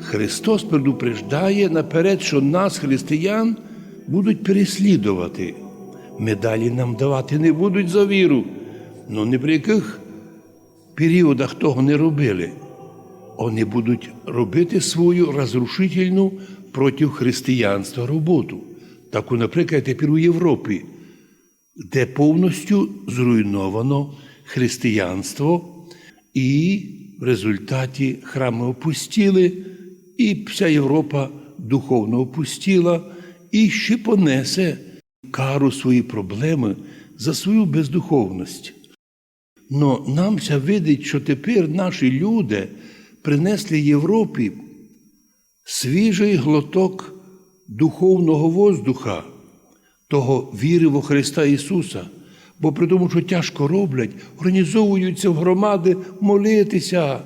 Христос предупреждає наперед, що нас, християн, будуть переслідувати. Медалі нам давати не будуть за віру. Ну ні при яких періодах того не робили. Вони будуть робити свою розрушительну проти християнства роботу. Таку, наприклад, тепер у Європі, де повністю зруйновано християнство, і в результаті храми опустіли, і вся Європа духовно опустіла, і ще понесе кару свої проблеми за свою бездуховність. Но намся видить, що тепер наші люди принесли Європі свіжий глоток духовного воздуха, того віри во Христа Ісуса. Бо при тому, що тяжко роблять, організовуються в громади молитися.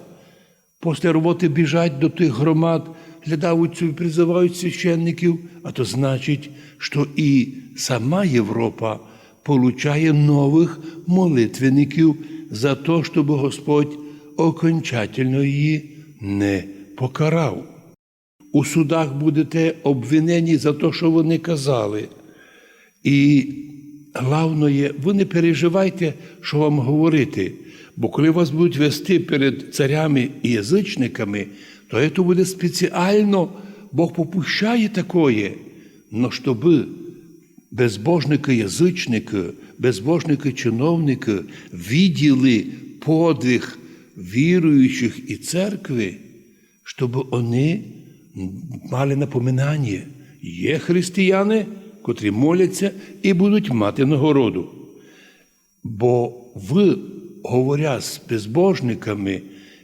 Після роботи біжать до тих громад, глядаються і призивають священників, а то значить, що і сама Європа получає нових молитвенників за те, щоб Господь окончательно її не покарав. У судах будете обвинені за те, що вони казали. І головне, ви не переживайте, що вам говорити. Бо коли вас будуть вести перед царями і язичниками, то це буде спеціально, Бог попущає такое. Но щоб безбожники язичники, безбожники чиновники виділи подвиг віруючих і церкви, щоб вони мали напоминання. Є християни, котрі моляться і будуть мати нагороду. Бо ви, говоря з безбожниками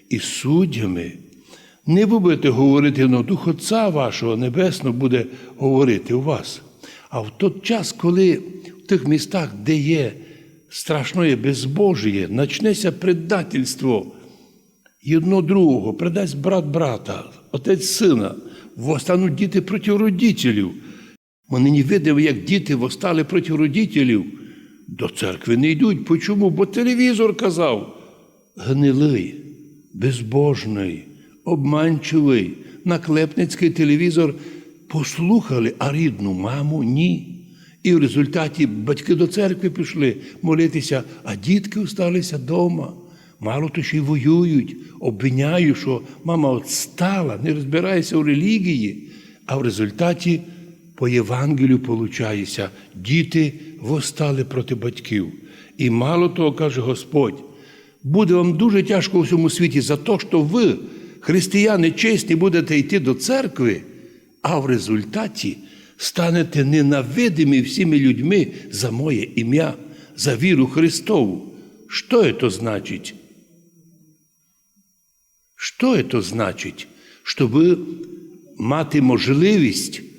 і суддями, не ви будете говорити, но Дух Отця вашого Небесного буде говорити у вас. А в той час, коли в тих містах, де є страшне безбожіє, почнеться предательство одно другого, предасть брат брата, отець сина, восстануть діти проти родителів. Ми нині видимо, як діти восстали проти родителів. До церкви не йдуть. Почому? Бо телевізор казав гнилий, безбожний, обманчивий, наклепницький телевізор послухали, а рідну маму ні. І в результаті батьки до церкви пішли молитися, а дітки осталися вдома. Мало то ще й воюють, обвиняють, що мама отстала, не розбирається у релігії, а в результаті по Євангелію получається, діти восстали проти батьків. І мало того, каже Господь, буде вам дуже тяжко у всьому світі за те, що ви, християни чесні, будете йти до церкви, а в результаті станете ненавидимі всіми людьми за моє ім'я, за віру Христову. Що це значить? Що це значить? Щоб мати можливість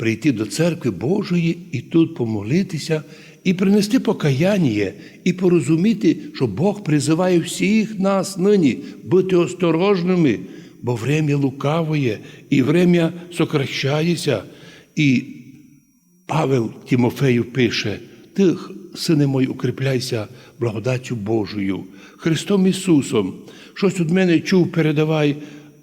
прийти до церкви Божої і тут помолитися, і принести покаяння, і порозуміти, що Бог призиває всіх нас нині бути осторожними, бо время лукавоє, і время сокращається. І Павел Тимофею пише: Ти, сине мой, укріпляйся благодаттю Божою, Христом Ісусом. Щось від мене чув, передавай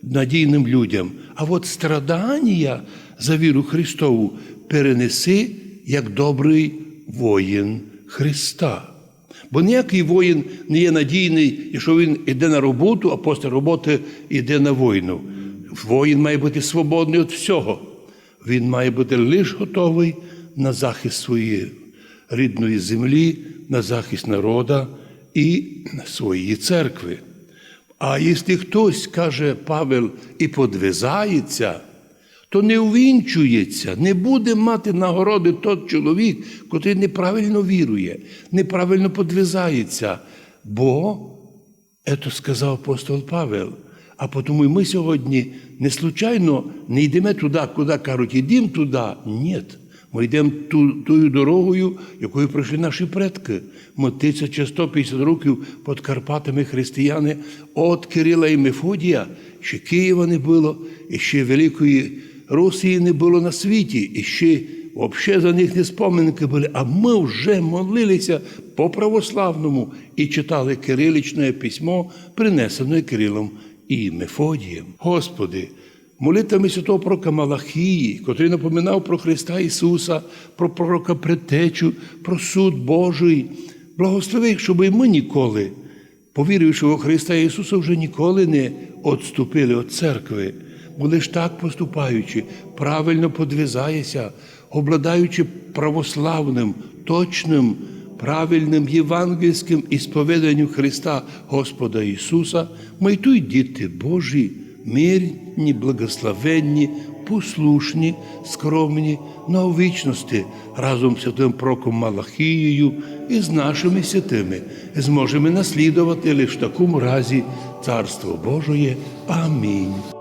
надійним людям. А от страдання за віру Христову перенеси як добрий воїн Христа. Бо ніякий воїн не є надійний, якщо він йде на роботу, а після роботи йде на війну. Воїн має бути свободний від всього. Він має бути лише готовий на захист своєї рідної землі, на захист народа і своєї церкви. А якщо хтось, каже Павел, і подвизається, то не увінчується, не буде мати нагороди той чоловік, який неправильно вірує, неправильно подвизається. Бо, це сказав апостол Павел. А тому і ми сьогодні не случайно не йдемо туди, куди кажуть, йдемо туди. Ні. Ми йдемо ту, тою дорогою, якою пройшли наші предки. Ми 1150 років під Карпатами християни от Кирила і Мефодія, ще Києва не було, і ще Великої Росії не було на світі, і ще взагалі за них не споминки були. А ми вже молилися по православному і читали кириличне письмо, принесене Кирилом і Мефодієм. Господи, молитвами святого пророка Малахії, котрий напоминав про Христа Ісуса, про пророка Предтечу, про суд Божий. Благослови, щоб і ми ніколи, повіривши у Христа Ісуса, вже ніколи не відступили від церкви, бо лиш так поступаючи, правильно подвизаєшся, обладаючи православним, точним, правильним євангельським ісповіданням Христа Господа Ісуса, ми й діти Божі, мирні, благословенні, послушні, скромні, на вічності разом з святим проком Малахією і з нашими святими зможемо наслідувати лише в такому разі Царство Божоє. Амінь.